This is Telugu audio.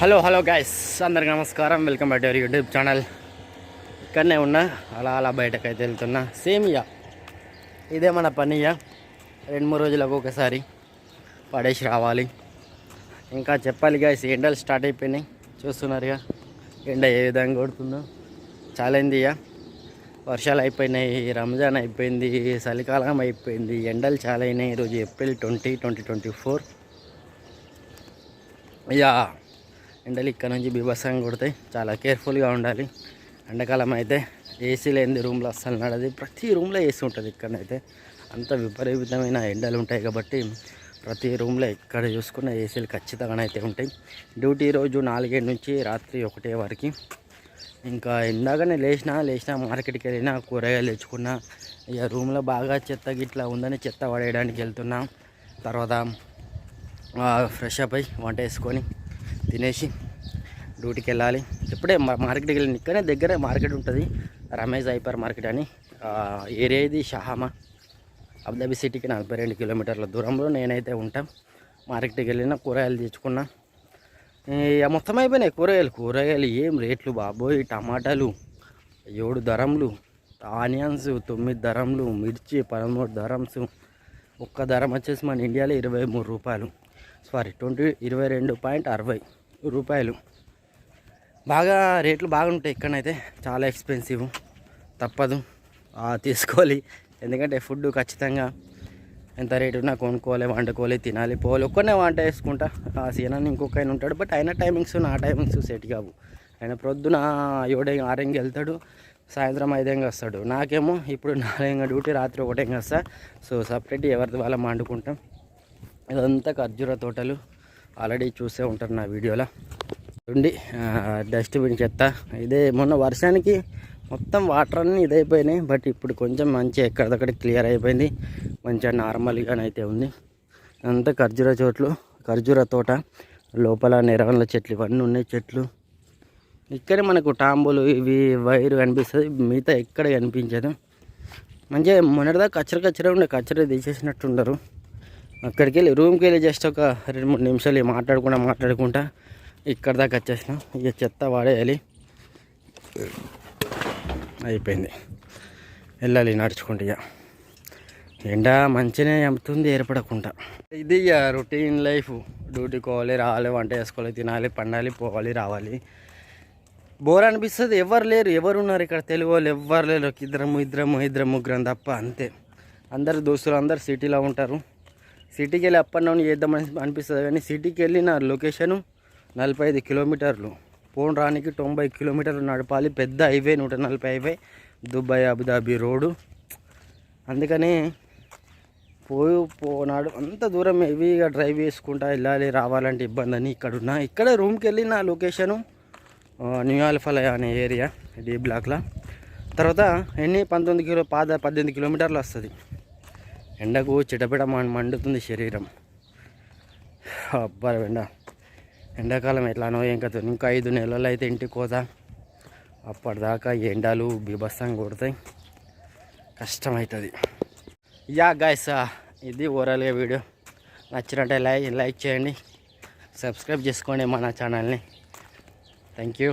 హలో హలో గైస్ అందరికి నమస్కారం. Welcome back to YouTube channel ఇక్కడనే ఉన్నా అలా అలా బయటకు అయితే వెళ్తున్నా. సేమ్ ఇక ఇదే మన పని ఇక. రెండు మూడు రోజులకు ఒకసారి పడేసి రావాలి. ఇంకా చెప్పాలి గాయస్ ఎండలు స్టార్ట్ అయిపోయినాయి. చూస్తున్నారు ఇక. ఎండ ఏ విధంగా కొడుతుందో. చాలైంది ఇక. వర్షాలు అయిపోయినాయి రంజాన్ అయిపోయింది చలికాలం అయిపోయింది. ఎండలు చాలా అయినాయి. ఈరోజు April twenty twenty twenty four. ఇక ఎండలు ఇక్కడ నుంచి బీభత్సంగా కొడతాయి. చాలా కేర్ఫుల్గా ఉండాలి. ఎండాకాలం అయితే ఏసీ లేని రూమ్లో అస్సలు నడది ప్రతి రూమ్లో ఏసీ ఉంటుంది ఇక్కడైతే అంత విపరీతమైన ఎండలు ఉంటాయి కాబట్టి ప్రతి రూమ్లో ఎక్కడ చూసుకున్న ఏసీలు ఖచ్చితంగా అయితే ఉంటాయి. డ్యూటీ రోజు నాలుగేడు నుంచి రాత్రి ఒకటే వరకు. ఇంకా ఇందాకనే లేచిన లేచిన మార్కెట్కి వెళ్ళినా కూరగాయలు తెచ్చుకున్నా ఇక రూమ్లో బాగా చెత్త గిట్లా ఉందని చెత్త పడేయడానికి వెళ్తున్నా. తర్వాత ఫ్రెష్ అప్ అయ్యి వంట వేసుకొని తినేసి డ్యూటీకి వెళ్ళాలి. ఇప్పుడే మా- మార్కెట్కి వెళ్ళిన ఇక్కడనే దగ్గరే మార్కెట్ ఉంటుంది. రమేష్ హైపర్ మార్కెట్ అని. ఏరియా ఇది షహామా. అబుదాబి సిటీకి నలభై రెండు కిలోమీటర్ల దూరంలో నేనైతే ఉంటాం. మార్కెట్కి వెళ్ళిన కూరగాయలు తెచ్చుకున్నా. ఇక మొత్తం అయిపోయినాయి కూరగాయలు. కూరగాయలు ఏం రేట్లు బాబోయ్. టమాటాలు ఏడు ధరములు. ఆనియన్స్ తొమ్మిది ధరములు. మిర్చి పదమూడు ధరమ్స్ ఒక్క ధరం వచ్చేసి మన ఇండియాలో ఇరవై మూడు రూపాయలు. సారీ ట్వంటీ ఇరవై రెండు పాయింట్ అరవై రూపాయలు. బాగా రేట్లు బాగుంటాయి ఇక్కడనైతే. చాలా ఎక్స్పెన్సివ్ తప్పదు. తీసుకోవాలి. ఎందుకంటే ఫుడ్ ఖచ్చితంగా ఎంత రేటు ఉన్నా కొనుక్కోవాలి వండుకోవాలి తినాలి పోవాలి. ఒక్కనే వంట వేసుకుంటా ఆ సీనాన్ని ఇంకొక ఆయన ఉంటాడు. బట్ ఆయన టైమింగ్స్ నా టైమింగ్స్ సెట్ కావు. ఆయన ప్రొద్దున ఏడే ఆరింగి వెళ్తాడు. సాయంత్రం ఐదేంగా వస్తాడు. నాకేమో ఇప్పుడు నాలుగంగా డ్యూటీ రాత్రి ఒకటేంగా వస్తా. సో సపరేట్ ఎవరిది వాళ్ళం వండుకుంటాం. ఇదంతా ఖర్జూర తోటలు. ఆల్రెడీ చూసే ఉంటారు నా వీడియోలో. ఉండి డస్ట్బిన్ చెత్త. ఇదే మొన్న వర్షానికి మొత్తం వాటర్ అన్నీ ఇదైపోయినాయి. బట్ ఇప్పుడు కొంచెం మంచి ఎక్కడిదక్కడ క్లియర్ అయిపోయింది. మంచిగా నార్మల్గానైతే ఉంది. అంతా ఖర్జూర చోట్లు ఖర్జూర తోట. లోపల నెరవన్ల చెట్లు ఇవన్నీ ఉన్నాయి చెట్లు. ఇక్కడే మనకు టాంబులు ఇవి వైరు కనిపిస్తుంది మిగతా ఎక్కడ కనిపించదు. మంచిగా మొన్నటిదాకా కచ్చర కచ్చర ఉండే కచ్చర తీసేసినట్టు ఉండరు. అక్కడికి వెళ్ళి రూమ్కి వెళ్ళి జస్ట్ ఒక రెండు మూడు నిమిషాలు ఇక మాట్లాడుకుంటా మాట్లాడుకుంటా ఇక్కడ దాకా వచ్చేసినాం. ఇక చెత్త వాడేయాలి. అయిపోయింది. వెళ్ళాలి నడుచుకుంటూ ఇక. ఎండ మంచిగానే అమ్ముతుంది ఏర్పడకుండా. ఇది ఇక రొటీన్ లైఫ్ డ్యూటీకి పోవాలి రావాలి వంట చేసుకోవాలి తినాలి పండాలి పోవాలి రావాలి. బోర్ అనిపిస్తుంది. ఎవరు లేరు ఎవరు ఉన్నారు ఇక్కడ? తెలుగు వాళ్ళు ఎవ్వరు లేరు. ఇద్దరము ఇద్దరము ఇద్దరు ముగ్గురం తప్ప అంతే. అందరు దోస్తులు అందరు సిటీలో ఉంటారు. సిటీకి వెళ్ళి అప్ అండ్ డౌన్ చేద్దామని అనిపిస్తుంది కానీ సిటీకి వెళ్ళిన లొకేషను నలభై ఐదు కిలోమీటర్లు. పోన్ రానికి తొంభై కిలోమీటర్లు నడపాలి. పెద్ద హైవే నూట నలభై హైవే. Dubai Abu Dhabi road. అందుకని పోయి పోనాడు. అంత దూరం హెవీగా డ్రైవ్ చేసుకుంటా వెళ్ళాలి రావాలంటే ఇబ్బంది అని ఇక్కడ ఉన్నా ఇక్కడ రూమ్కి వెళ్ళి నా లొకేషను ఆ, న్యూ ఆల్ఫాలయ అనే ఏరియా డి బ్లాక్లో. తర్వాత ఎన్ని? పంతొమ్మిది కిలో పాద పద్దెనిమిది కిలోమీటర్లు వస్తుంది. ఎండకు చిటపిట మండుతుంది శరీరం. అబ్బా ఎండ ఎండాకాలం ఎట్లానో ఏం కథ. ఇంకా ఐదు నెలలు అయితే ఇంటికి పోతా. అప్పటిదాకా ఎండలు బీభత్సంగా కొడతాయి. కష్టమవుతుంది యా గాయస్ ఇది ఓవరాల్గా వీడియో. నచ్చినట్టే లైక్ లైక్ చేయండి. సబ్స్క్రైబ్ చేసుకోండి మన ఛానల్ని. Thank you.